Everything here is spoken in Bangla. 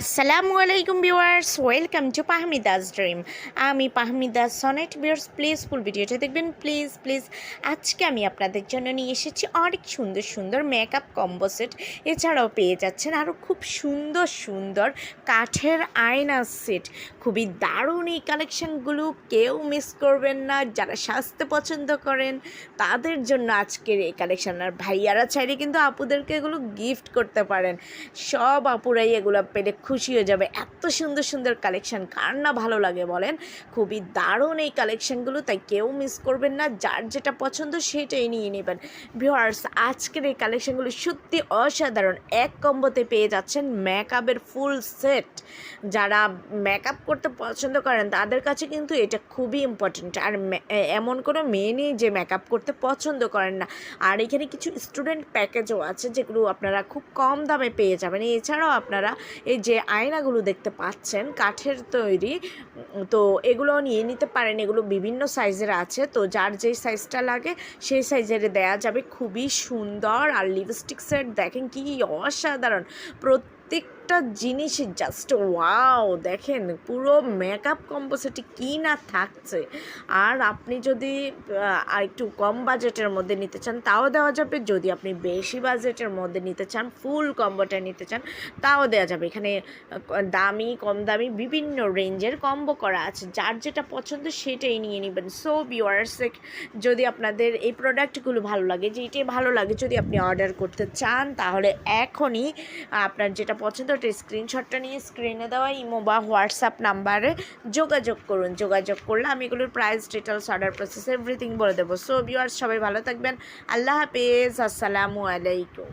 আসসালামু আলাইকুম ভিউয়ার্স ওয়েলকাম টু পাহমিদাস ড্রিম আমি পাহমিদাস সনেট ভিউয়ার্স প্লিজ ফুল ভিডিওটা দেখবেন। প্লিজ প্লিজ আজকে আমি আপনাদের জন্য নিয়ে এসেছি অনেক সুন্দর সুন্দর মেকআপ কম্বো সেট এছাড়াও পেয়ে যাচ্ছেন আরও খুব সুন্দর সুন্দর কাঠের আয়না সেট খুবই দারুণ এই কালেকশানগুলো কেউ মিস করবেন না। যারা সাজতে পছন্দ করেন, তাদের জন্য আজকের এই কালেকশান আর ভাইয়ারা চাইলে কিন্তু আপুদেরকে এগুলো গিফট করতে পারেন। সব আপুরাই এগুলো পেলে খুশি হয়ে যাবে। এত সুন্দর সুন্দর কালেকশন কার না ভালো লাগে বলেন? খুবই দারুণ এই কালেকশনগুলো তাই কেউ মিস করবেন না। যার যেটা পছন্দ সেটাই নিয়ে নেবেন। ভিউয়ার্স আজকের এই কালেকশনগুলো সত্যি অসাধারণ। এক কম্বোতে পেয়ে যাচ্ছেন মেকআপের ফুল সেট যারা মেকআপ করতে পছন্দ করেন, তাদের কাছে কিন্তু এটা খুবই ইম্পর্ট্যান্ট আর এমন কোনো মেয়ে নেই যে মেকআপ করতে পছন্দ করেন না। আর এখানে কিছু স্টুডেন্ট প্যাকেজও আছে, যেগুলো আপনারা খুব কম দামে পেয়ে যাবেন। এছাড়াও আপনারা এই যে আয়নাগুলো দেখতে পাচ্ছেন, কাঠের তৈরি, তো এগুলো নিয়ে নিতে পারেন। এগুলো বিভিন্ন সাইজের আছে, তো যার যেই সাইজটা লাগে, সেই সাইজের দেয়া যাবে। খুবই সুন্দর। আর লিপস্টিক সেট দেখেন কি অসাধারণ। প্রত্যেকটা জিনিসই জাস্ট ওয়াও দেখেন পুরো মেকআপ কম্পোসিটি কি না থাকছে। আর আপনি যদি আর একটু কম বাজেটের মধ্যে নিতে চান, তাও দেওয়া যাবে। যদি আপনি বেশি বাজেটের মধ্যে নিতে চান ফুল কম্বোটা নিতে চান, তাও দেওয়া যাবে। এখানে দামি, কম দামি, বিভিন্ন রেঞ্জের কম্বো করা আছে। যার যেটা পছন্দ সেটাই নিয়ে নেবেন। সো ভিউয়ার্স যদি আপনাদের এই প্রোডাক্টগুলো ভালো লাগে যেটাই ভালো লাগে, যদি আপনি অর্ডার করতে চান, তাহলে এখনই আপনার যেটা পছন্দ স্ক্রিনশটটা নিয়ে স্ক্রিনে দেওয়া ইমো বা হোয়াটসঅ্যাপ নাম্বারে যোগাযোগ করুন। যোগাযোগ করলে আমি এগুলোর price details order process everything বলে দেবো। সো ভিউয়ার্স সবাই ভালো থাকবেন। আল্লাহ হাফেজ। আসসালামু আলাইকুম।